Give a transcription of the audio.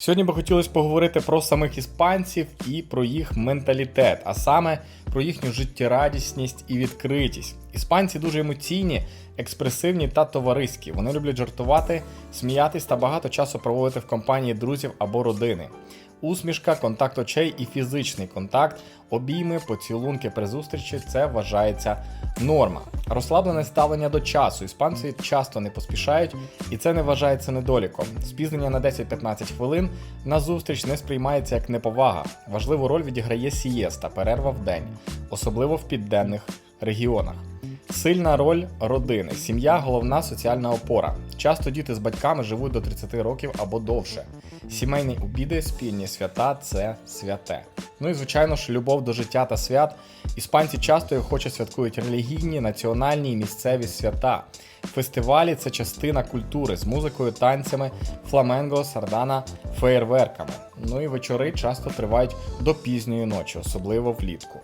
Сьогодні би хотілося поговорити про самих іспанців і про їх менталітет, а саме про їхню життєрадісність і відкритість. Іспанці дуже емоційні, експресивні та товариські. Вони люблять жартувати, сміятись та багато часу проводити в компанії друзів або родини. Усмішка, контакт очей і фізичний контакт, обійми, поцілунки при зустрічі це вважається норма. Розслаблене ставлення до часу. Іспанці часто не поспішають, і це не вважається недоліком. Спізнення на 10-15 хвилин на зустріч не сприймається як неповага. Важливу роль відіграє сієста, перерва в день, особливо в підденних регіонах. Сильна роль родини. Сім'я головна соціальна опора. Часто діти з батьками живуть до 30 років або довше. Сімейні обіди, спільні свята це святе. Ну і звичайно ж, любов до життя та свят. Іспанці часто і охоче святкують релігійні, національні і місцеві свята. Фестивалі це частина культури з музикою, танцями, фламенго, сардана, феєрверками. Ну і вечори часто тривають до пізньої ночі, особливо влітку.